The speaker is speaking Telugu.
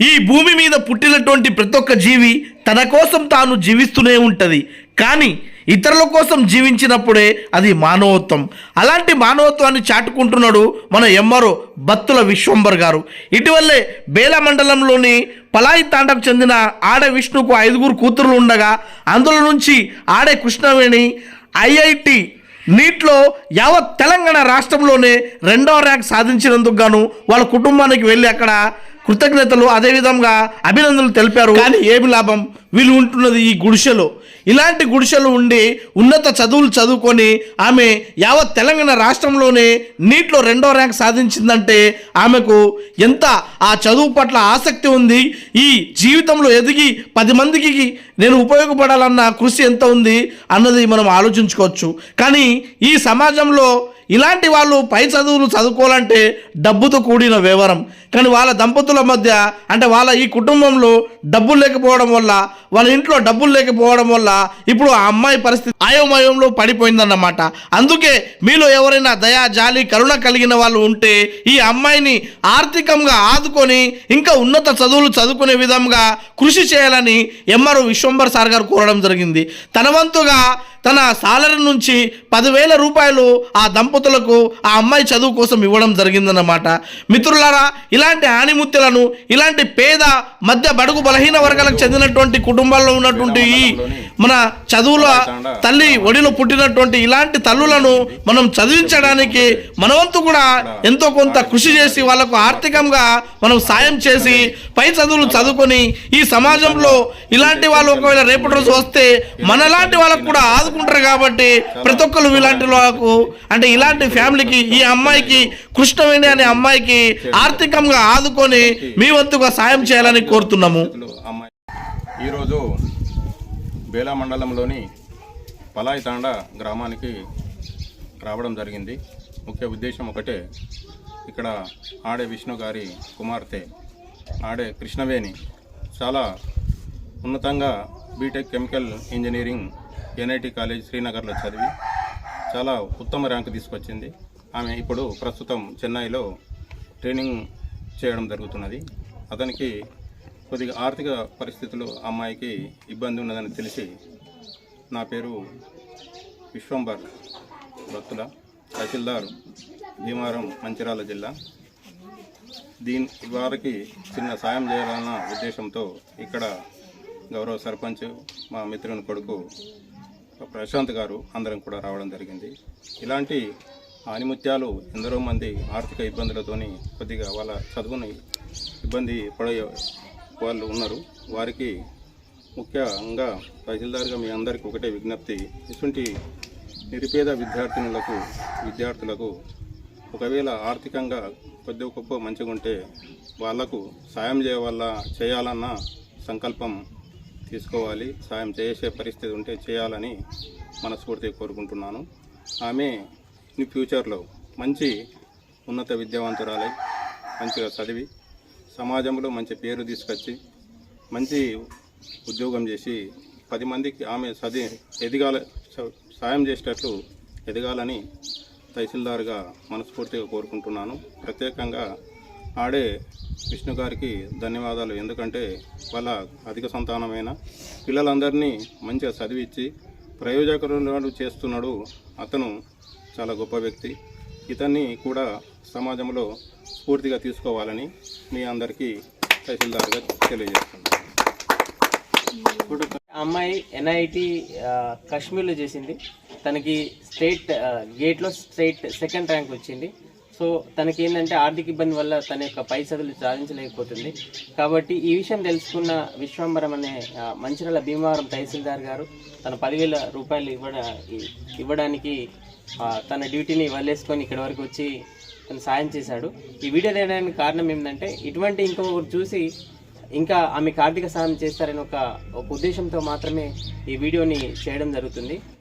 ఈ భూమి మీద పుట్టినటువంటి ప్రతి ఒక్క జీవి తన కోసం తాను జీవిస్తూనే ఉంటుంది. కానీ ఇతరుల కోసం జీవించినప్పుడే అది మానవత్వం. అలాంటి మానవత్వాన్ని చాటుకుంటున్నాడు మన ఎంఆర్ఓ బత్తుల విశ్వంబర్ గారు. ఇటీవలే బేల మండలంలోని పలాయి తాండకు చెందిన ఆడే విష్ణుకు ఐదుగురు కూతురులు ఉండగా అందులో నుంచి ఆడే కృష్ణవేణి ఐఐటి నీట్లో యావత్ తెలంగాణ రాష్ట్రంలోనే రెండవ ర్యాంక్ సాధించినందుకు గాను వాళ్ళ కుటుంబానికి వెళ్ళి అక్కడ కృతజ్ఞతలు అదేవిధంగా అభినందనలు తెలిపారు. కానీ ఏమి లాభం? వీళ్ళు ఉంటున్నది ఈ గుడిసెలో. ఇలాంటి గుడిసెలు ఉండి ఉన్నత చదువులు చదువుకొని ఆమె యావత్ తెలంగాణ రాష్ట్రంలోనే నీట్లో రెండో ర్యాంక్ సాధించిందంటే ఆమెకు ఎంత ఆ చదువు పట్ల ఆసక్తి ఉంది? ఈ జీవితంలో ఎదిగి పది మందికి నేను ఉపయోగపడాలన్న కృషి ఎంత ఉంది? అన్నది మనం ఆలోచించుకోవచ్చు. కానీ ఈ సమాజంలో ఇలాంటి వాళ్ళు పై చదువులు చదువుకోవాలంటే డబ్బుతో కూడిన వ్యవహారం. కానీ వాళ్ళ దంపతుల మధ్య అంటే వాళ్ళ ఈ కుటుంబంలో డబ్బులు లేకపోవడం వల్ల వాళ్ళ ఇంట్లో డబ్బులు లేకపోవడం వల్ల ఇప్పుడు ఆ అమ్మాయి పరిస్థితి అయోమయంలో పడిపోయిందన్నమాట. అందుకే మీలో ఎవరైనా దయా జాలి కరుణ కలిగిన వాళ్ళు ఉంటే ఈ అమ్మాయిని ఆర్థికంగా ఆదుకొని ఇంకా ఉన్నత చదువులు చదువుకునే విధంగా కృషి చేయాలని ఎంఆర్ విశ్వంబర్ సార్ గారు కోరడం జరిగింది. తన వంతుగా తన సాలరీ నుంచి పదివేల రూపాయలు ఆ దంపతులకు ఆ అమ్మాయి చదువు కోసం ఇవ్వడం జరిగిందన్నమాట. మిత్రులారా ఇలాంటి ఆణిముత్యాలను ఇలాంటి పేద మధ్య బడుగు బలహీన వర్గాలకు చెందినటువంటి కుటుంబాల్లో ఉన్నటువంటి ఈ మన చదువుల తల్లి ఒడిలో పుట్టినటువంటి ఇలాంటి తల్లులను మనం చదివించడానికి మనవంతు కూడా ఎంతో కొంత కృషి చేసి వాళ్ళకు ఆర్థికంగా మనం సాయం చేసి పై చదువులు చదువుకొని ఈ సమాజంలో ఇలాంటి వాళ్ళు ఒకవేళ రేపటి రోజు వస్తే మనలాంటి వాళ్ళకు కూడా ఆదుకుంటారు కాబట్టి ప్రతి ఒక్కరు ఇలాంటి వాళ్ళకు అంటే ఇలాంటి ఫ్యామిలీకి ఈ అమ్మాయికి కృష్ణవేణి అనే అమ్మాయికి ఆర్థికంగా ఆదుకొని మీ వంతుగా సాయం చేయాలని కోరుతున్నాము. అమ్మాయి ఈరోజు బేలా మండలంలోని పలాయి తాండ గ్రామానికి రావడం జరిగింది. ముఖ్య ఉద్దేశం ఒకటే ఇక్కడ ఆడే విష్ణు గారి కుమార్తె ఆడే కృష్ణవేణి చాలా ఉన్నతంగా BTech chemical engineering NIT college శ్రీనగర్లో చదివి చాలా ఉత్తమ ర్యాంకు తీసుకొచ్చింది. ఆమె ఇప్పుడు ప్రస్తుతం చెన్నైలో ట్రైనింగ్ చేయడం జరుగుతున్నది. అతనికి కొద్దిగా ఆర్థిక పరిస్థితులు అమ్మాయికి ఇబ్బంది ఉన్నదని తెలిసి నా పేరు విశ్వంబర్ భక్తుల తహసీల్దార్ భీమారం మంచిరాల జిల్లా. దీని వారికి చిన్న సాయం చేయాలన్న ఉద్దేశంతో ఇక్కడ గౌరవ సర్పంచ్ మా మిత్రుని కొడుకు ప్రశాంత్ గారు అందరం కూడా రావడం జరిగింది. ఇలాంటి ఆనిముత్యాలు ఎందరో మంది ఆర్థిక ఇబ్బందులతోని కొద్దిగా వాళ్ళ చదువుని ఇబ్బంది పడే వాళ్ళు ఉన్నారు. వారికి ముఖ్యంగా తహసీల్దార్గా మీ అందరికీ ఒకటే విజ్ఞప్తి. ఇటువంటి నిరుపేద విద్యార్థినులకు విద్యార్థులకు ఒకవేళ ఆర్థికంగా కొద్ది గొప్ప మంచిగా ఉంటే వాళ్ళకు సాయం చేయవల్ల చేయాలన్న సంకల్పం తీసుకోవాలి సాయం చేసే పరిస్థితి ఉంటే చేయాలని మనస్ఫూర్తిగా కోరుకుంటున్నాను. ఆమె ఇన్ ఫ్యూచర్లో మంచి ఉన్నత విద్యావంతురాలై మంచిగా చదివి సమాజంలో మంచి పేరు తీసుకొచ్చి మంచి ఉద్యోగం చేసి పది మందికి ఆమె చదివి ఎదగాల స- సాయం చేసేటట్లు ఎదగాలని తహసీల్దార్గా మనస్ఫూర్తిగా కోరుకుంటున్నాను. ప్రత్యేకంగా ఆడే విష్ణు గారికి ధన్యవాదాలు. ఎందుకంటే వాళ్ళ అధిక సంతానమైన పిల్లలందరినీ మంచిగా చదివించి ప్రయోజకులు చేస్తున్నాడు అతను చాలా గొప్ప వ్యక్తి. ఇతన్ని కూడా సమాజంలో స్ఫూర్తిగా తీసుకోవాలని మీ అందరికీ తహసీల్దార్గా తెలియజేస్తున్నాను. అమ్మాయి ఎన్ఐటి కాశ్మీర్లో చేసింది. తనకి స్టేట్ గేట్లో స్టేట్ సెకండ్ ర్యాంక్ వచ్చింది. సో తనకి ఏంటంటే ఆర్థిక ఇబ్బంది వల్ల తన యొక్క పై చదువులు సాధించలేకపోతుంది. కాబట్టి ఈ విషయం తెలుసుకున్న విశ్వంబరం అనే మంచిర్యాల భీమవరం తహసీల్దార్ గారు తన పదివేల రూపాయలు ఇవ్వడ ఇవ్వడానికి తన డ్యూటీని వదిలేసుకొని ఇక్కడి వరకు వచ్చి తను సాయం చేశాడు. ఈ వీడియో తీయడానికి కారణం ఏంటంటే ఇటువంటి ఇంకొకరు చూసి ఇంకా ఆమెకు ఆర్థిక సహాయం చేస్తారని ఒక ఒక ఉద్దేశంతో మాత్రమే ఈ వీడియోని చేయడం జరుగుతుంది.